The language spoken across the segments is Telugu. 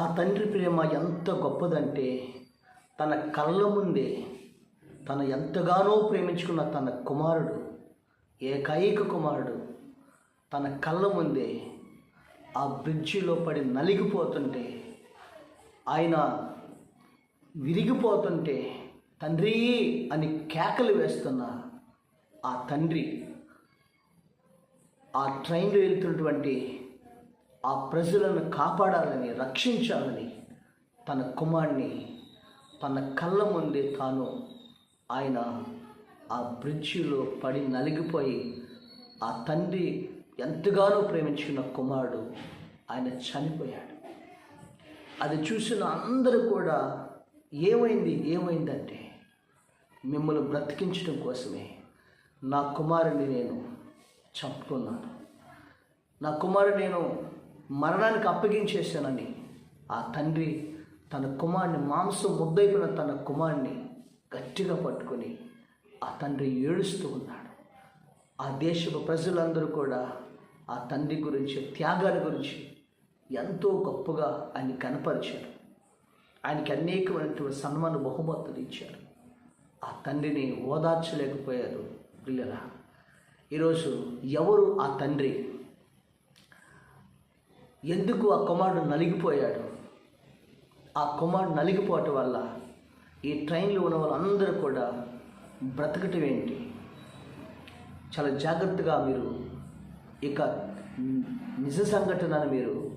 ఆ తండ్రి ప్రేమ ఎంత గొప్పదంటే తన కళ్ళ ముందే తన ఎంతగానో ప్రేమించుకున్న తన కుమారుడు ఏకైక కుమారుడు తన కళ్ళ ముందే ఆ బ్రిడ్జిలో పడి నలిగిపోతుంటే ఆయన విరిగిపోతుంటే తండ్రి అని కేకలు వేస్తున్న ఆ తండ్రి ఆ ట్రైన్లో వెళ్తున్నటువంటి ఆ ప్రజలను కాపాడాలని రక్షించాలని తన కుమారుని తన కళ్ళ ముందే తాను ఆయన ఆ బ్రిడ్జిలో పడి నలిగిపోయి ఆ తండ్రి ఎంతగానో ప్రేమించుకున్న కుమారుడు ఆయన చనిపోయాడు. అది చూసిన అందరూ కూడా ఏమైంది ఏమైందంటే మిమ్మల్ని బ్రతికించడం కోసమే నా కుమారుని నేను చంపుకున్నాను. నా కుమారుడు నేను మరణానికి అప్పగించేశానని. ఆ తండ్రి తన కుమారుని మాంసం ముద్దైపోయిన తన కుమారుని గట్టిగా పట్టుకొని ఆ తండ్రి ఏడుస్తూ ఉన్నాడు. ఆ దేశపు ప్రజలందరూ కూడా ఆ తండ్రి గురించి త్యాగాల గురించి ఎంతో గొప్పగా ఆయన్ని కనపరిచారు. ఆయనకి అనేకమైనటువంటి సన్మాన బహుమతులు ఇచ్చారు. ఆ తండ్రిని ఓదార్చలేకపోయారు పిల్లల ఈరోజు ఎవరు ఆ తండ్రి? ఎందుకు ఆ కుమారుడు నలిగిపోయాడు? ఆ కుమారుడు నలిగిపోవటం వల్ల ఈ ట్రైన్లో ఉన్న వాళ్ళందరూ కూడా బ్రతకటం ఏంటి? చాలా జాగ్రత్తగా మీరు ఇక నిజ సంఘటనను మీరు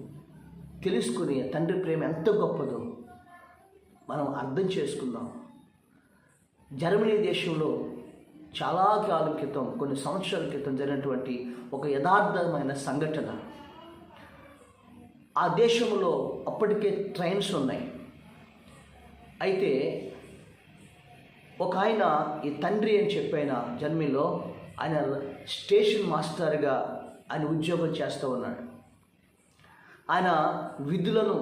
తెలుసుకుని తండ్రి ప్రేమ ఎంత గొప్పదో మనం అర్థం చేసుకుందాం. జర్మనీ దేశంలో చాలా కాలం క్రితం కొన్ని సంవత్సరాల క్రితం జరిగినటువంటి ఒక యథార్థమైన సంఘటన. ఆ దేశంలో అప్పటికే ట్రైన్స్ ఉన్నాయి. అయితే ఒక ఆయన ఈ తండ్రి అని చెప్పిన జన్మిలో ఆయన స్టేషన్ మాస్టర్గా ఆయన ఉద్యోగం చేస్తూ ఉన్నాడు. ఆయన విధులను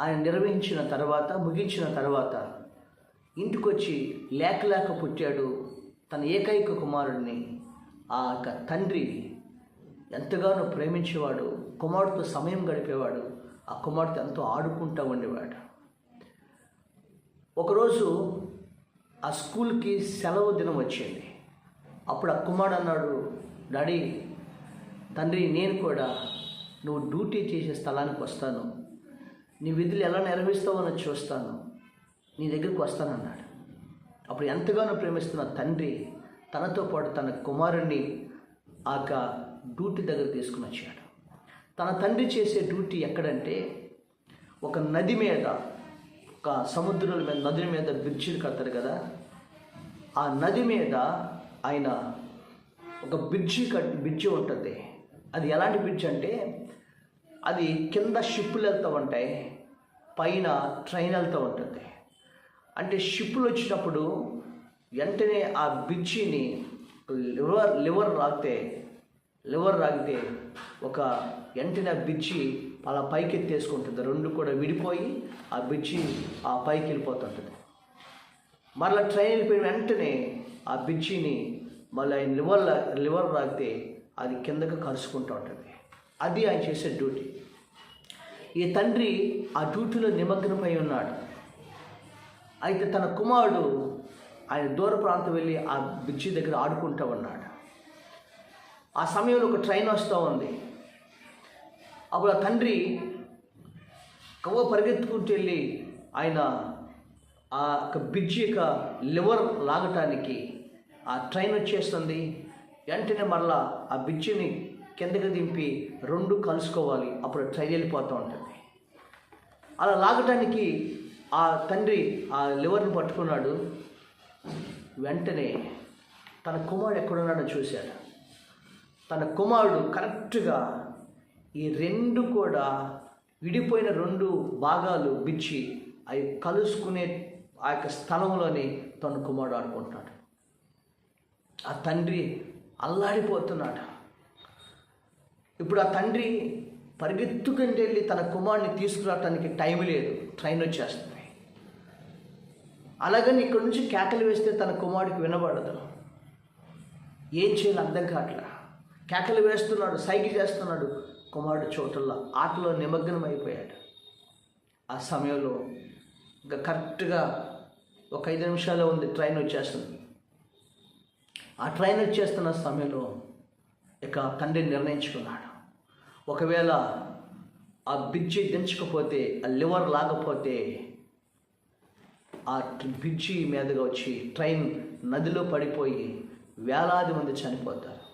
ఆయన నిర్వహించిన తర్వాత ముగించిన తర్వాత ఇంటికొచ్చి లేక లేక పుట్టాడు తన ఏకైక కుమారుడిని ఆ యొక్క తండ్రి ఎంతగానో ప్రేమించేవాడు కుమారుడితో సమయం గడిపేవాడు ఆ కుమారుడితో ఎంతో ఆడుకుంటూ ఉండేవాడు. ఒకరోజు ఆ స్కూల్కి సెలవు దినం వచ్చింది. అప్పుడు ఆ కుమారుడు అన్నాడు డాడీ తండ్రి నేను కూడా నువ్వు డ్యూటీ చేసే స్థలానికి వస్తాను. నీ విధులు ఎలా నెరవేరుస్తావో అని చూస్తాను. నీ దగ్గరికి వస్తానన్నాడు అప్పుడు ఎంతగానో ప్రేమిస్తున్న తండ్రి తనతో పాటు తన కుమారుణ్ణి ఆ డ్యూటీ దగ్గర తీసుకుని వచ్చాడు. తన తండ్రి చేసే డ్యూటీ ఎక్కడంటే ఒక నది మీద ఒక సముద్రం మీద నది మీద బ్రిడ్జిలు కడతారు కదా. ఆ నది మీద ఆయన ఒక బ్రిడ్జి కట్ బ్రిడ్జి ఉంటుంది. అది ఎలాంటి బ్రిడ్జ్ అంటే అది కింద షిప్పులు వెళ్తూ ఉంటాయి పైన ట్రైన్ వెళ్తూ ఉంటుంది. అంటే షిప్పులు వచ్చినప్పుడు వెంటనే ఆ బ్రిడ్జిని లివర్ లివర్ రాగితే లివర్ రాగితే ఒక వెంటనే ఆ బిచ్చి అలా పైకి ఎత్తేసుకుంటుంది రెండు కూడా విడిపోయి ఆ బిచ్చి ఆ పైకి వెళ్ళిపోతుంటుంది. మరలా ట్రైన్ వెళ్ళిపోయిన వెంటనే ఆ బిచ్చిని మళ్ళీ ఆయన లివర్ లివర్ రాగితే అది కిందకు కలుసుకుంటూ ఉంటుంది. అది ఆయన చేసే డ్యూటీ ఈ తండ్రి ఆ డ్యూటీలో నిమగ్నమై ఉన్నాడు. అయితే తన కుమారుడు ఆయన దూర ప్రాంతం వెళ్ళి ఆ బిచ్చి దగ్గర ఆడుకుంటూ ఉన్నాడు. ఆ సమయంలో ఒక ట్రైన్ వస్తూ ఉంది. అప్పుడు ఆ తండ్రి కవ్వ పరిగెత్తుకుంటూ వెళ్ళి ఆయన ఆ యొక్క బ్రిడ్జి యొక్క లివర్ లాగటానికి ఆ ట్రైన్ వచ్చేస్తుంది. వెంటనే మరలా ఆ బ్రిడ్జిని కిందకి దింపి రెండు కలుసుకోవాలి. అప్పుడు ట్రైన్ వెళ్ళిపోతూ ఉంటుంది. అలా లాగటానికి ఆ తండ్రి ఆ లివర్ని పట్టుకున్నాడు. వెంటనే తన కుమారుడు ఎక్కడున్నాడో చూశాడు. తన కుమారుడు కరెక్ట్గా ఈ రెండు కూడా విడిపోయిన రెండు భాగాలు బిచ్చి అవి కలుసుకునే ఆ యొక్క స్థలంలోనే తన కుమారుడు ఆడుకుంటున్నాడు ఆ తండ్రి అల్లాడిపోతున్నాడు. ఇప్పుడు ఆ తండ్రి పరిగెత్తుకుంటూ వెళ్ళి తన కుమారుని తీసుకురావటానికి టైం లేదు. ట్రైన్ వచ్చేస్తుంది. అలాగని ఇక్కడ నుంచి కేకలు వేస్తే తన కుమారుడికి వినబడదు. ఏం చేయాలి అర్థం కావట్లా? కేకలు వేస్తున్నాడు సైకిల్ చేస్తున్నాడు. కుమారుడు చోటుల్లో ఆటలో నిమగ్నం అయిపోయాడు ఆ సమయంలో ఇంకా కరెక్ట్గా ఒక ఐదు నిమిషాలు ఉంది ట్రైన్ వచ్చేస్తుంది. ఆ ట్రైన్ వచ్చేస్తున్న సమయంలో ఇక తండ్రి నిర్ణయించుకున్నాడు. ఒకవేళ ఆ బ్రిడ్జి దించకపోతే ఆ లివర్ లాగపోతే ఆ బ్రిడ్జి మీదుగా వచ్చి ట్రైన్ నదిలో పడిపోయి వేలాది మంది చనిపోతారు.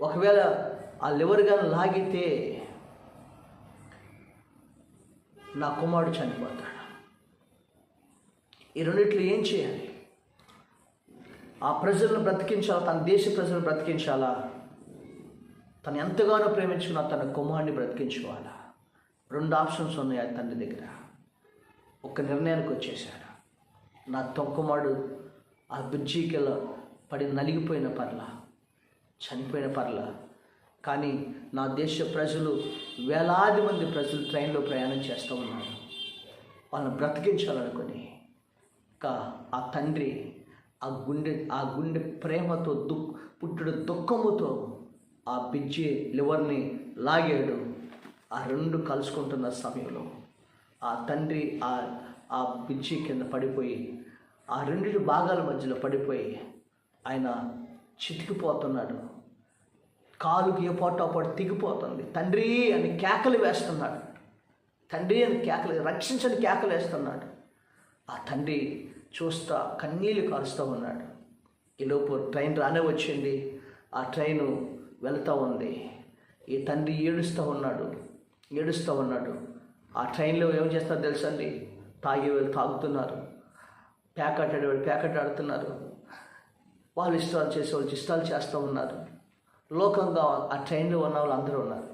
ఒకవేళ ఆ లివర్ కానీ లాగితే నా కుమారుడు చనిపోతాడు. ఈ రెండిట్లో ఏం చేయాలి? ఆ ప్రజలను బ్రతికించాలా? తన దేశ ప్రజలను బ్రతికించాలా? తను ఎంతగానో ప్రేమించుకున్న తన కుమారుడిని బ్రతికించుకోవాలా? రెండు ఆప్షన్స్ ఉన్నాయి ఆ తండ్రి దగ్గర. ఒక నిర్ణయానికి వచ్చేసాడు నా తొక్కుమాడు ఆ బ్రిడ్జికి పడి నలిగిపోయిన పర్లా చనిపోయిన పర్ల. కానీ నా దేశ ప్రజలు వేలాది మంది ప్రజలు ట్రైన్లో ప్రయాణం చేస్తూ ఉన్నారు. వాళ్ళని బ్రతికించాలనుకొని. ఇంకా ఆ తండ్రి ఆ గుండె ఆ గుండె ప్రేమతో దుఃఖ పుట్టుడు దుఃఖముతో ఆ బిజ్జి లివర్ని లాగాడు. ఆ రెండు కలుసుకుంటున్న సమయంలో ఆ తండ్రి ఆ ఆ బిజ్జి కింద పడిపోయి ఆ రెండిటి భాగాల మధ్యలో పడిపోయి ఆయన చితికిపోతున్నాడు. కాలుకి ఏ పాటు ఆ తెగిపోతుంది. తండ్రి అని కేకలు వేస్తున్నాడు. తండ్రి అని కేకలు రక్షించని కేకలు వేస్తున్నాడు. ఆ తండ్రి చూస్తా కన్నీళ్ళు కారుస్తూ ఉన్నాడు. ఈలోపు ట్రైన్ రానే వచ్చింది. ఆ ట్రైను వెళ్తూ ఉంది. ఈ తండ్రి ఏడుస్తూ ఉన్నాడు. ఏడుస్తూ ఉన్నాడు. ఆ ట్రైన్లో ఏం చేస్తారో తెలుసండి తాగే వాళ్ళు తాగుతున్నారు. ప్యాకెట్ ఆడేవాళ్ళు ప్యాకెట్ ఆడుతున్నారు. వాళ్ళు ఇష్టాలు చేసేవాళ్ళు ఇష్టాలు చేస్తూ ఉన్నారు. లోకంగా ఆ ట్రైన్లో ఉన్న వాళ్ళు అందరూ ఉన్నారు.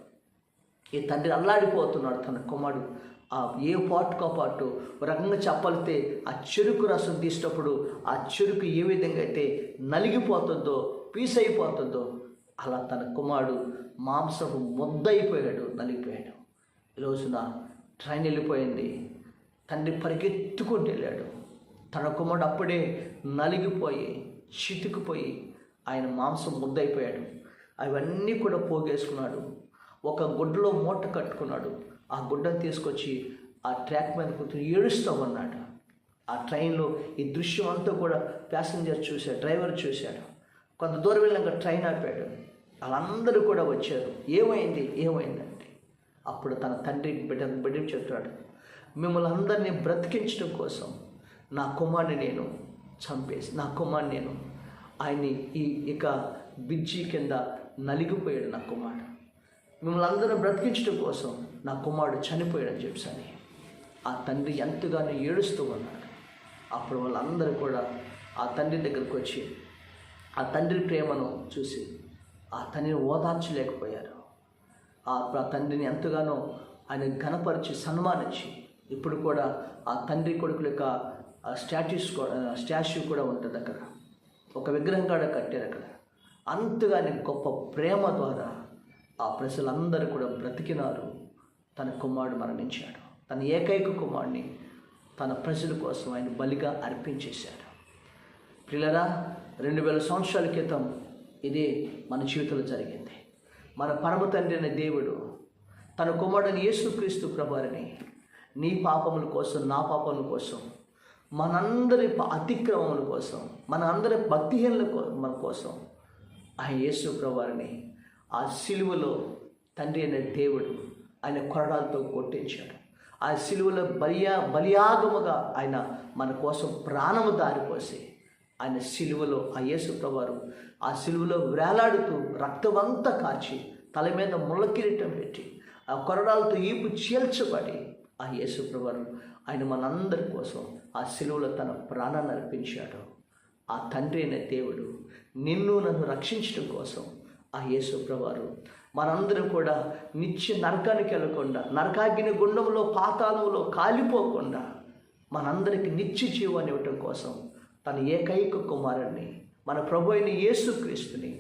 ఈ తండ్రి అల్లాడిపోతున్నాడు తన కుమారుడు. ఆ ఏ పాటుకో పాటు రకంగా చెప్పాలితే ఆ చెరుకు రసం తీసినప్పుడు ఆ చెరుకు ఏ విధంగా అయితే నలిగిపోతుందో పీస్ అయిపోతుందో అలా తన కుమారుడు మాంసపు ముద్దయిపోయాడు నలిగిపోయాడు. ఈరోజున రోజున ట్రైన్ వెళ్ళిపోయింది. తండ్రి పరిగెత్తుకుంటూ వెళ్ళాడు. తన కుమారుడు అప్పుడే నలిగిపోయి చితికిపోయి ఆయన మాంసం ముద్దయిపోయాడు. అవన్నీ కూడా పోగేసుకున్నాడు. ఒక గుడ్డలో మూట కట్టుకున్నాడు. ఆ గుడ్డను తీసుకొచ్చి ఆ ట్రాక్ మీద కూర్చొని ఏడుస్తూ ఉన్నాడు ఆ ట్రైన్లో ఈ దృశ్యం అంతా కూడా ప్యాసింజర్ చూశాడు డ్రైవర్ చూశాడు. కొంత దూరం వెళ్ళాక ట్రైన్ ఆపాడు. వాళ్ళందరూ కూడా వచ్చారు. ఏమైంది? ఏమైందంటే అప్పుడు తన తండ్రి బిడ్డ బిడ్డ చెప్తాడు మిమ్మల్ని అందరినీ బ్రతికించడం కోసం నా కుమారుని నేను చంపేసి నా కుమారుని నేను ఆయన్ని ఈ ఇక బిజ్జి కింద నలిగిపోయాడు నా కుమారుడు. మిమ్మల్ని అందరూ బ్రతికించడం కోసం నా కుమారుడు చనిపోయాడని చెప్పని. ఆ తండ్రి ఎంతగానో ఏడుస్తూ ఉన్నాడు. అప్పుడు వాళ్ళందరూ కూడా ఆ తండ్రి దగ్గరకు వచ్చి ఆ తండ్రి ప్రేమను చూసి ఆ తండ్రిని ఓదార్చలేకపోయారు. ఆ తండ్రిని ఎంతగానో ఆయన ఘనపరిచి సన్మానించి ఇప్పుడు కూడా ఆ తండ్రి కొడుకుల యొక్క స్టాట్యూస్ స్టాచ్యూ కూడా ఉంటుంది అక్కడ. ఒక విగ్రహం కూడా కట్టారు అక్కడ. అంతగాని గొప్ప ప్రేమ ద్వారా ఆ ప్రజలందరూ కూడా బ్రతికినారు. తన కుమారుడు మరణించాడు. తన ఏకైక కుమారుడిని తన ప్రజల కోసం ఆయన బలిగా అర్పించేశాడు పిల్లరా రెండు వేల సంవత్సరాల క్రితం ఇదే మన జీవితంలో జరిగింది. మన పరమ తండ్రి అనే దేవుడు తన కుమారుడిని యేసుక్రీస్తు ప్రభువారిని నీ పాపముల కోసం నా పాపముల కోసం మనందరి అతిక్రమముల కోసం మన అందరి భక్తిహీనుల కో- మన కోసం ఆ యేసు ప్రభువారిని ఆ సిలువలో తండ్రి అనే దేవుడు ఆయన కొరడాలతో కొట్టించాడు. ఆ సిలువలో బలియా బలియాగముగా ఆయన మన కోసం ప్రాణము దారిపోసి ఆయన సిలువలో ఆ యేసు ప్రభువారు ఆ సిలువలో వేలాడుతూ రక్తమంతా కాచి తల మీద ముళ్ళ కిరీటం పెట్టి ఆ కొరడాలతో ఈపు చీల్చబడి ఆ యేసు ప్రభువారు ఆయన మనందరి కోసం ఆ సిలువలో తన ప్రాణాన్ని అర్పించాడు. ఆ తండ్రి అయిన దేవుడు నిన్ను నన్ను రక్షించడం కోసం ఆ యేసు ప్రభువారు మనందరం కూడా నిత్య నరకానికి వెళ్ళకుండా నరకాగ్ని గుండంలో పాతాళంలో కాలిపోకుండా మనందరికి నిత్య జీవాన్ని ఇవ్వటం కోసం తన ఏకైక కుమారుణ్ణి మన ప్రభు అయిన యేసుక్రీస్తుని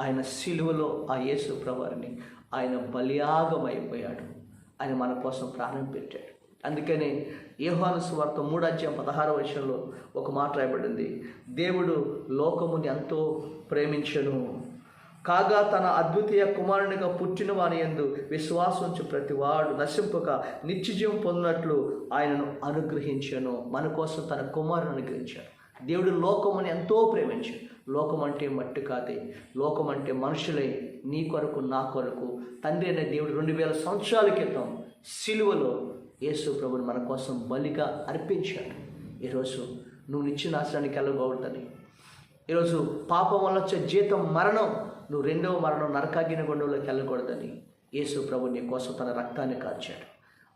ఆయన శిలువలో ఆ యేసు ప్రభువారిని ఆయన బలియాగమైపోయాడు ఆయన మన కోసం ప్రారంభించాడు అందుకనే యోహాను సువార్త మూడాధ్యాయం పదహారవ విషయంలో ఒక మాట రాయబడింది. దేవుడు లోకముని ఎంతో ప్రేమించను. కాగా తన అద్వితీయ కుమారునిగా పుట్టిన వాని ఎందు విశ్వాసంచు ప్రతివాడు నశింపక నిత్యజీవం పొందినట్లు ఆయనను అనుగ్రహించాను. మన కోసం తన కుమారుని అనుగ్రహించాడు. దేవుడు లోకముని ఎంతో ప్రేమించాడు. లోకం అంటే మట్టి కాదే లోకం అంటే మనుషులే నీ కొరకు నా కొరకు. తండ్రి అనే దేవుడు రెండు వేల సంవత్సరాల క్రితం సిలువలో యేసు ప్రభుని మన కోసం బలిగా అర్పించాడు. ఈరోజు నువ్వు నిత్య ఆశ్రానికి వెళ్ళగలుగుతుంది ఈరోజు పాపం వల్ల వచ్చే జీతం మరణం నువ్వు రెండవ మరణం నరకాగిన గొండంలోకి వెళ్ళకూడదని యేసు ప్రభు నీ కోసం తన రక్తాన్ని కార్చాడు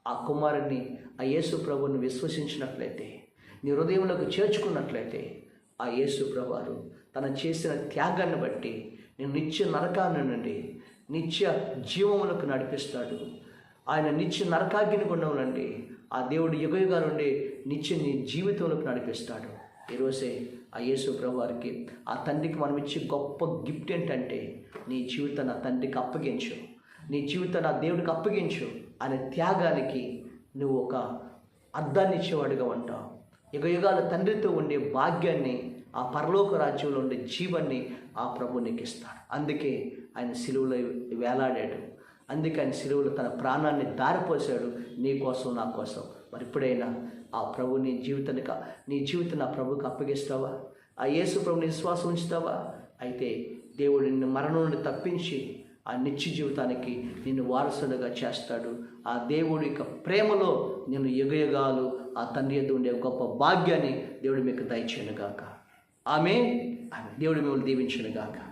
ఆ కుమారుణ్ణి ఆ యేసు ప్రభుని విశ్వసించినట్లయితే నీ హృదయంలోకి చేర్చుకున్నట్లయితే ఆ యేసు ప్రభువారు తన చేసిన త్యాగాన్ని బట్టి నేను నిత్య నరకాన్ని నుండి నిత్య జీవములకు నడిపిస్తాడు. ఆయన నిత్య నరకాగ్ని గుండం నుండి ఆ దేవుడు యుగయుగా నుండి నిత్య నీ జీవితంలోకి నడిపిస్తాడు. ఈరోజే ఆ యేసు ప్రభువారికి ఆ తండ్రికి మనం ఇచ్చే గొప్ప గిఫ్ట్ ఏంటంటే నీ జీవితాన్ని ఆ తండ్రికి అప్పగించు నీ జీవితాన్ని ఆ దేవుడికి అప్పగించు ఆయన త్యాగానికి నువ్వు ఒక అర్థాన్ని ఇచ్చేవాడిగా ఉంటావు. యుగయుగాల తండ్రితో ఉండే భాగ్యాన్ని ఆ పరలోక రాజ్యంలో ఉండే జీవాన్ని ఆ ప్రభు నీకు ఇస్తాడు. అందుకే ఆయన సిలువులో వేలాడాడు. అందుకని శిలువులు తన ప్రాణాన్ని దారిపోసాడు నీ కోసం నా కోసం. మరి ఇప్పుడైనా ఆ ప్రభు నీ జీవితాన్ని కా- నీ జీవితం నా ప్రభుకి అప్పగిస్తావా? ఆ యేసు ప్రభుని విశ్వాసం ఉంచుతావా? అయితే దేవుడు నిన్ను మరణం నుండి తప్పించి ఆ నిత్య జీవితానికి నిన్ను వారసుడుగా చేస్తాడు. ఆ దేవుడి యొక్క ప్రేమలో నేను యుగయుగాలు ఆ తండ్రి ఎదు ఉండే గొప్ప భాగ్యాన్ని దేవుడు మీకు దయచేయను గాక ఆమె ఆమె దేవుడు మిమ్మల్ని దీవించను గాక